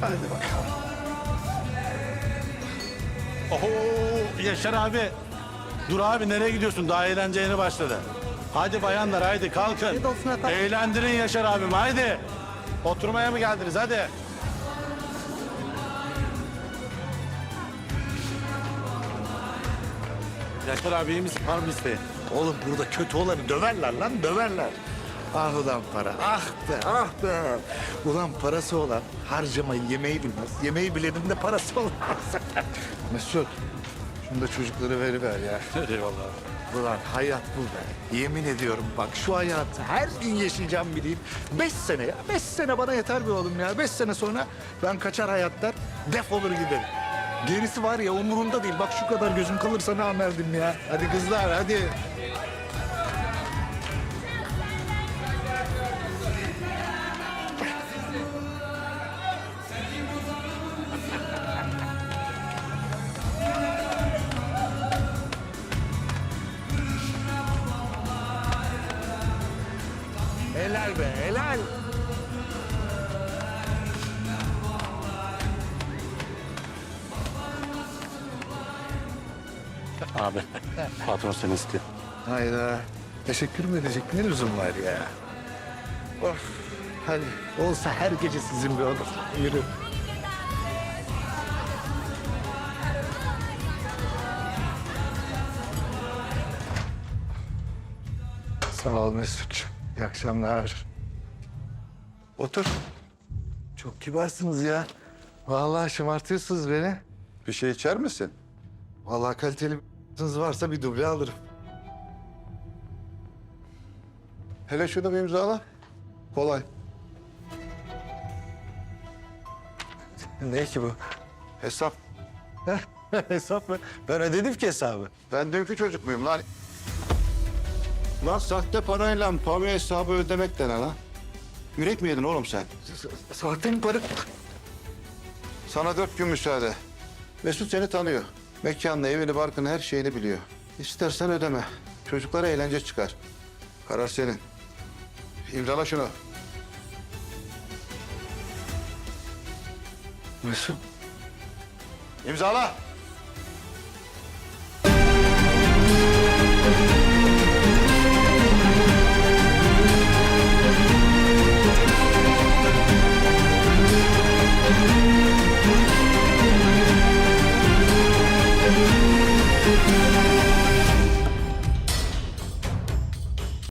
Hadi bakalım. Oho Yaşar abi. Dur abi nereye gidiyorsun? Daha eğlence yeni başladı. Hadi bayanlar haydi kalkın. Eğlendirin Yaşar abim haydi. Oturmaya mı geldiniz hadi. Yaşar abi iyi misin? Var mı isteğin? Oğlum burada kötü olanı döverler lan döverler. Ah ulan para, ah be, ah be. Ulan parası olan harcamayı yemeği bilmez. Yemeği bilenin de parası olmaz. Mesut, şunu da çocukları veriver ya. Eyvallah. Ulan hayat bu be. Yemin ediyorum bak şu hayatı her gün yaşayacağım bileyim. Beş sene ya. Beş sene bana yeter be oğlum ya. Beş sene sonra ben kaçar hayattan defolur giderim. Gerisi var ya umurumda değil. Bak şu kadar gözüm kalırsa ne amerdim ya. Hadi kızlar hadi. Helal be helal. Abi patron seni istiyor. Hayda. Teşekkür mü edecek ne lüzum var ya? Of. Hadi olsa her gece sizin bir olur. Yürü. Sağ ol Mesut'cum. İyi akşamlar. Otur. Çok kibarsınız ya. Vallahi şımartıyorsunuz beni. Bir şey içer misin? Vallahi kaliteli bir varsa bir duble alırım. Hele şunu bir imzala. Kolay. Ne ki bu? Hesap. Hesap mı? Ben ödedim ki hesabı. Ben dünkü çocuk muyum lan? Lan sahte parayla pavi hesabı ödemek de ne lan? Yürek mi yedin oğlum sen? Sahte mi para? Sana dört gün müsaade. Mesut seni tanıyor. Mekanını, evini, barkını, her şeyini biliyor. İstersen ödeme. Çocuklara eğlence çıkar. Karar senin. İmzala şunu. Mesut. İmzala.